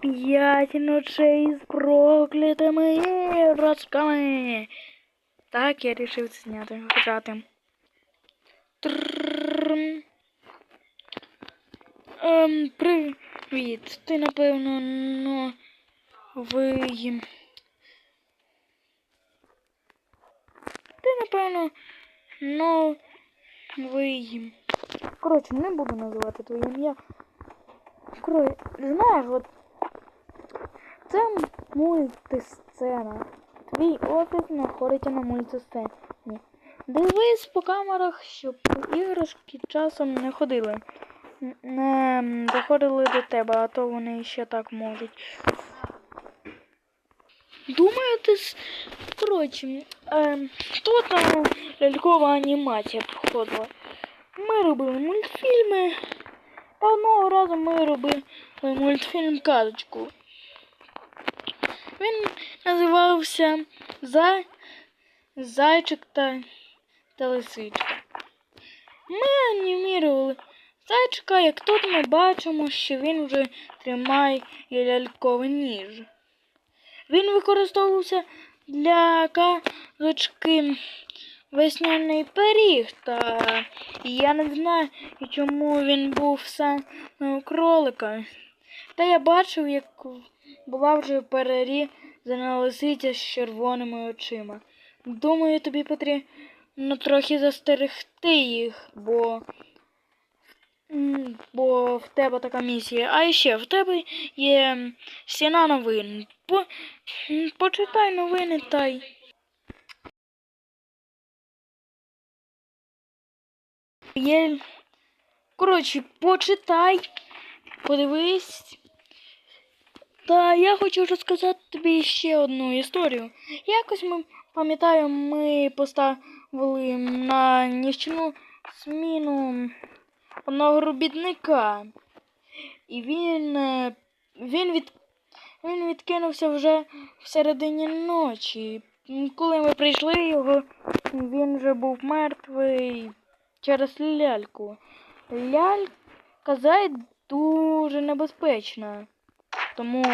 П'ять ночей з проклятими іграшками. Так, я рішив це зняти, грати. Ем, привіт. Ти, напевно, ви... Ти, напевно, ви... Коротше, не буду називати твоє ім'я. Коротше, знаєш, от це мультисцена. Твій офіс знаходиться на мультисцені. Дивись по камерах, щоб іграшки часом не ходили. Не доходили до тебе, а то вони ще так можуть. Думаю, ти. Коротше, е, то там лялькова анімація проходила. Ми робили мультфільми. Одного разу ми робили мультфільм казочку. Він називався За... Зайчик та, та лисичка. Ми анімірували зайчика, як тут ми бачимо, що він вже тримає ляльковий ніж. Він використовувався для казочки весняний пиріг, та я не знаю, чому він був саме у кролика. Та я бачив, як була вже перерізана лисиця з червоними очима. Думаю, тобі потрібно трохи застерегти їх, бо, бо в тебе така місія. А ще в тебе є стіна новин. По, почитай новини та й. Є... Коротше, почитай, подивись. Та я хочу розказати тобі ще одну історію. Якось ми пам'ятаю, ми поставили на нічну зміну одного робітника. І він, е, він, від, він відкинувся вже всередині ночі. Коли ми прийшли його, він вже був мертвий через ляльку. Лялька зай дуже небезпечна. Тому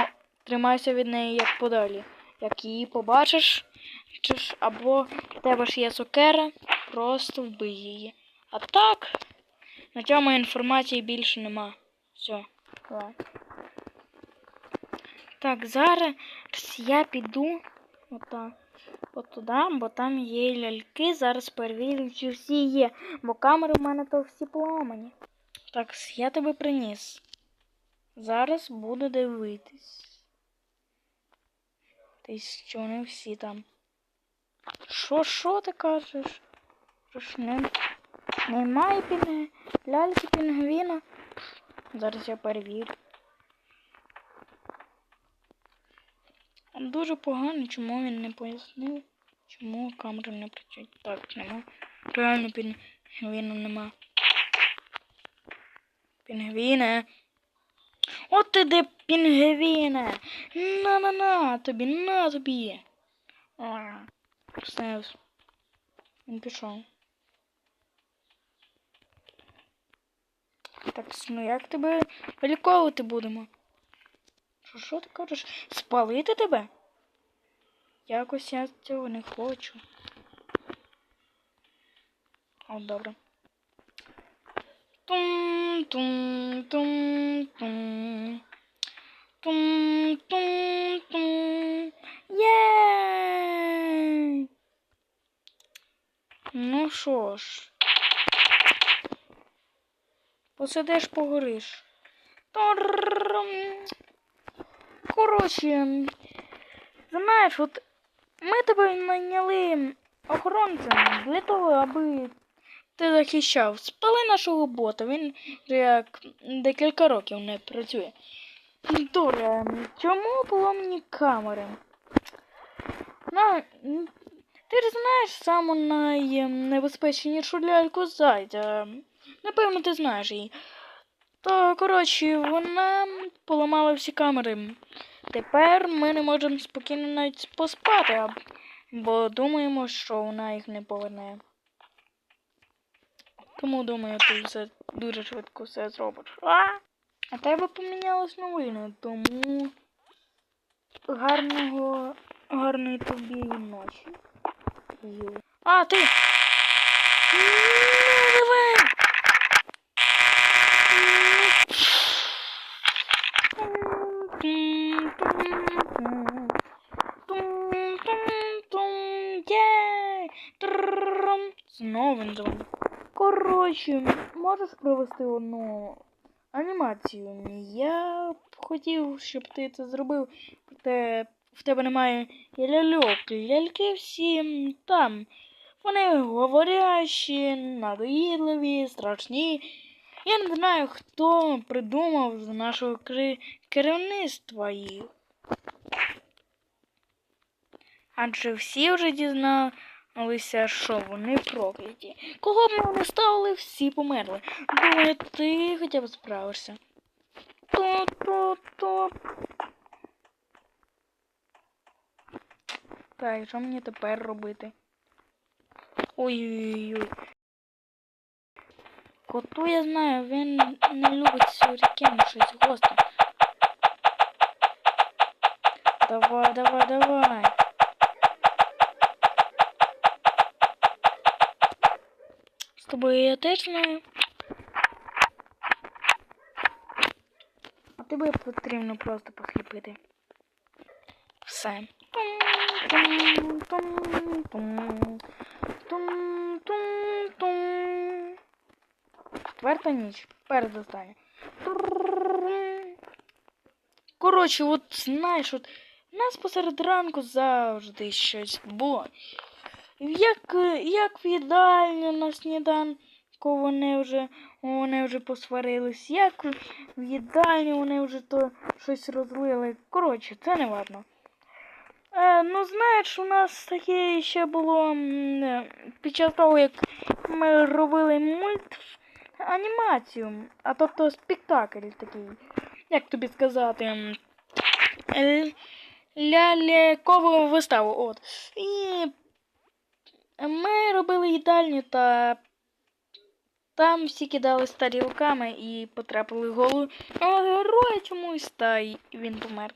тримайся від неї як подалі. Як її побачиш, чи або в тебе ж є сокера, просто вбий її. А так, на цьому інформації більше нема. Все. давай. Так, зараз я піду отак. От туди, бо там є ляльки. Зараз перевірю, чи всі є. Бо камери в мене то всі поламані. Так, я тебе приніс. Зараз буду дивитись. Ти що не всі там. Що, що ти кажеш? Не, немає пінг... ляльки пінгвіна? Зараз я перевірю. Дуже погано, чому він не пояснив, чому камери не працюють. Так, нема. Реально пінгвіна нема. Пінгвіне. От ти де пінгвіне. На-на-на, тобі, на тобі. А, Снес. Він пішов. Так, ну як тебе виліковувати будемо? Що, що ти кажеш? Спалити тебе? Якось я цього не хочу. О, добре. Тум тум тум тум. Тум тум тум. Єй! Ну що ж. Посидиш, погориш. Коротше, знаєш, от ми тебе найняли охоронцем для того, аби ти захищав. Спали нашого бота, він як декілька років не працює. Добре, чому поломні камери? Ну, ти ж знаєш саму найнебезпечнішу ляльку зайця. Напевно, ти знаєш її. То, коротше, вона поламала всі камери. Тепер ми не можемо спокійно навіть поспати, бо думаємо, що вона їх не поверне. Тому думаю, ти все дуже швидко все зробиш. А А тебе помінялась новина, тому гарного гарної тобі ночі. А, ти! Ну, Снова называем. Короче, можеш провести одну анімацію. Я б хотів, щоб ти це зробив, проте в тебе немає ляльок. Ляльки всі там. Вони говорящі, надоїдливі, страшні. Я не знаю, хто придумав з нашого керівництва їх. Адже всі вже дізналися що вони прокляті. Кого б ми не ставили, всі померли. Думаю, ти хоча б справишся. То-то-то. Так, що мені тепер робити? Ой-ой-ой. Коту я знаю, він не любить сюрікен, щось гостре. Давай, давай, давай. Тобою я теж знаю. А тебе потрібно просто посліпити. Все. Четверта ніч. Передостання. Коротше, от знаєш, от нас посеред ранку завжди щось було. Як, як в їдальні на сніданку вони вже, вони вже посварились, як в їдальні вони вже то щось розлили. Коротше, це не важно. Е, ну, знаєш, у нас таке ще було е, під час того, як ми робили мульт анімацію, а тобто спектакль такий. Як тобі сказати? е, Лялькову виставу. От. І ми робили їдальню та там всі кидались тарілками і потрапили в голову героя чомусь, та він помер.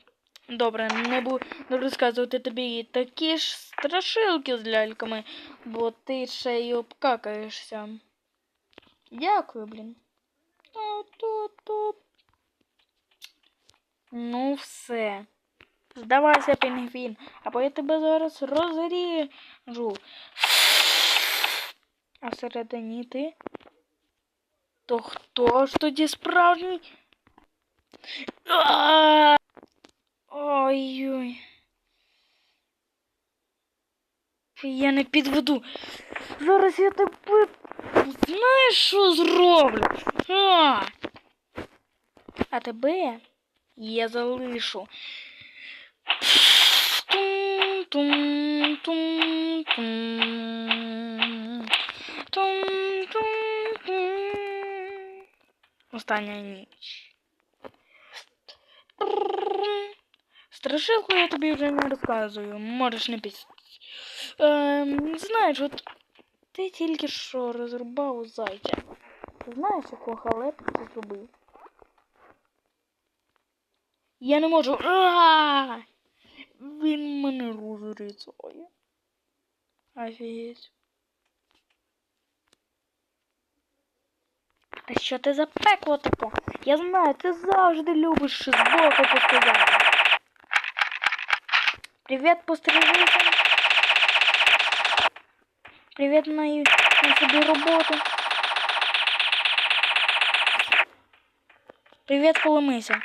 Добре, не буду розказувати тобі такі ж страшилки з ляльками, бо ти ще й обкакаєшся. Дякую, блін. Ну, все. Здавайся, пінгвін, або я тебе зараз розріжу. А всередині ти? То хто ж тоді справжній? Ой-ой. Я не підведу. Зараз я тебе. Знаєш, що зроблю? А, а тебе я залишу. Остання ніч. Страшилку я тобі вже не розказую, можеш не піс. Ем, знаєш, от ти тільки що розрубав зайця. Ти знаєш, якого халепу ти зробив? Я не можу. А! Розрізає. Офігеть. Та що ти за пекло таке? Я знаю, ти завжди любиш збоку постояти. Привіт, пострілися. Привіт, мої на собі роботу. Привіт, поломися.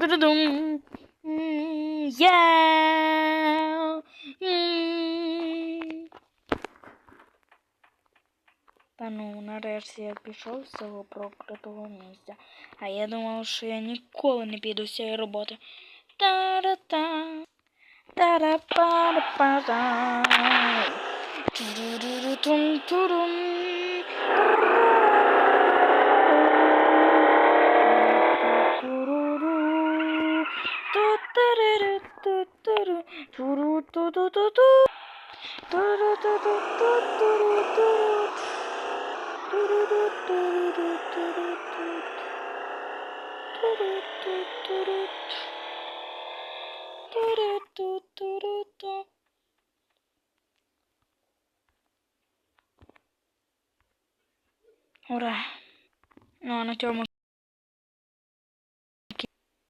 ту-ду-дум, ту-ду-ду-дум. М, Я. М. Та ну, нарешті я пішов з цього проклятого місця. А я думав, що я ніколи не піду з цієї роботи. Та-ра-та. Та-ра-па-ра-па-ра. Ту-ду-ду-ду-тум-ту-дум. Туру-ту-ту-ту-туру-туру. Туру-ту-туру-туру-туру. Туру-ту-туру. Туру-ту-туру-ту. Ура! Ну, а на цьому